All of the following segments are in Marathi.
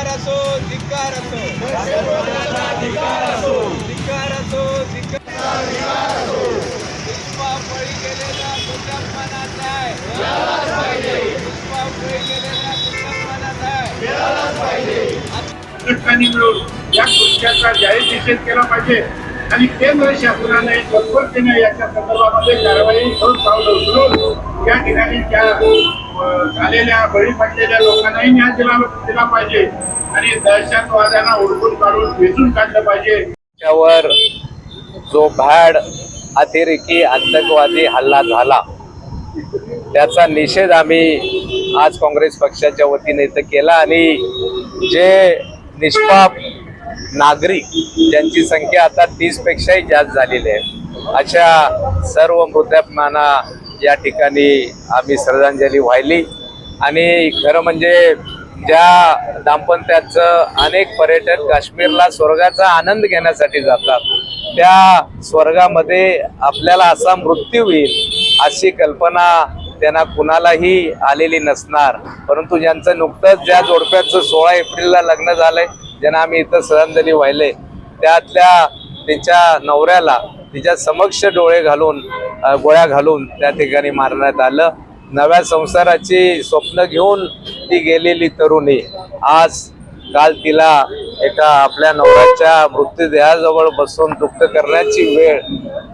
धिकार असो धिकार असो. धिकार असो. धिकार असो धिकार असो. पुष्पावळी केलेला कुटुंबानाच आहे. पुष्पावळी केलेला कुटुंबानाच आहे. ठिकाणी या कृत्याचा जाहीर निषेध केला पाहिजे. आणि केंद्र शासनाने तत्परतेने याच्या संदर्भामध्ये कारवाई करून पावलं उचलून या ठिकाणी त्या झालेल्या बळी पडलेल्या लोकांनाही न्याय दिला दिला पाहिजे. आणि दहशतवाद्यांना उडकून काढून भेटून काढलं पाहिजे. त्यावर जो भॅड अतिरेकी आतंकवादी हल्ला झाला त्याचा निषेध आम्ही आज काँग्रेस पक्षाच्या वतीने इथं केला. आणि जे निष्पाप नागरिक ज्यांची संख्या आता तीस पेक्षाही जास्त झालेली आहे अशा सर्व मृतात्मांना या ठिकाणी आम्ही श्रद्धांजली वाहिली आणि खरं म्हणजे ज्या दाम्पत्याचं अनेक पर्यटक काश्मीरला स्वर्गाचा आनंद घेण्यासाठी जातात त्या स्वर्गामध्ये आपल्याला असा मृत्यू होईल अशी कल्पना त्यांना कुणालाही आलेली नसणार. परंतु ज्यांचं नुकतंच ज्या जोडप्याचं सोळा एप्रिलला लग्न झालंय ज्यांना आम्ही इथं श्रद्धांजली वाहिले त्यातल्या तिच्या नवऱ्याला तिच्या समक्ष डोळे घालून गोळ्या घालून त्या ठिकाणी मारण्यात आलं. नव्या संसाराची स्वप्न घेऊन ती गेलेली तरुणी. आज काल तिला एका आपल्या नवऱ्याच्या मृत्यूदेहाजवळ बसून दुःख करण्याची वेळ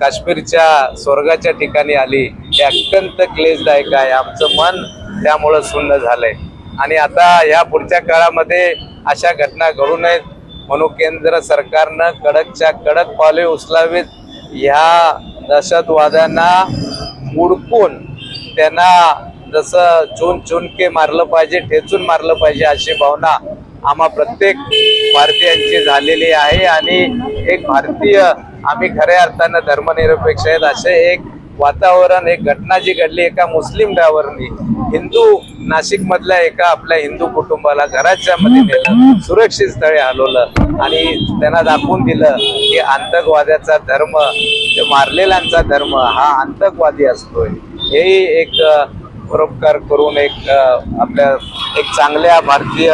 काश्मीरच्या स्वर्गाच्या ठिकाणी आली. हे अत्यंत क्लेशदायक आहे. आमचं मन त्यामुळं सुन्न झालंय. आणि आता या पुढच्या काळामध्ये अशा घटना घडू नयेत म्हणून केंद्र सरकारनं कडकच्या कडक पावले उचलावीत. ह्या दहशतवाद्यांना उडकून त्यांना जसं चून चुनके मारलं पाहिजे ठेचून मारलं पाहिजे अशी भावना आम्हा प्रत्येक भारतीयांची झालेली आहे. आणि एक भारतीय आम्ही खऱ्या अर्थानं धर्मनिरपेक्ष आहेत. असे एक वातावरण एक घटना जी घडली एका मुस्लिम ड्रायव्हरनी हिंदू नाशिकमधल्या एका आपल्या हिंदू कुटुंबाला घराच्या मध्ये नेलं सुरक्षित स्थळी हलवलं आणि त्यांना दाखवून दिलं. की आतंकवाद्याचा धर्म मारलेल्यांचा धर्म हा आतंकवादी असतोय. हेही एक परोपकार करून एक आपल्या एक चांगल्या भारतीय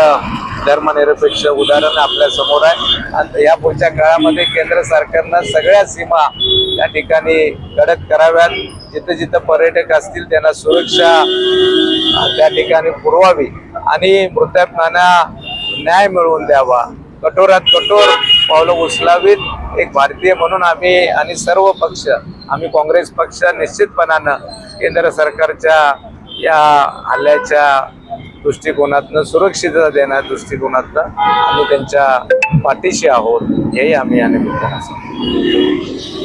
धर्मनिरपेक्ष उदाहरण आपल्यासमोर आहे. आणि या पुढच्या काळामध्ये केंद्र सरकारनं सगळ्या सीमा या ठिकाणी कडक कराव्यात. जिथं जिथं पर्यटक असतील त्यांना सुरक्षा त्या ठिकाणी पुरवावी. आणि मृतात्माना न्याय मिळवून द्यावा. कठोरात कठोर पावलं उचलावीत. एक भारतीय म्हणून आम्ही आणि सर्व पक्ष आम्ही काँग्रेस पक्ष निश्चितपणानं केंद्र सरकारच्या या हल्ल्याच्या दृष्टिकोनातनं सुरक्षितता देणार दृष्टिकोनातनं आम्ही त्यांच्या पाठीशी आहोत हेही आम्ही या निमित्तानं सांगतो.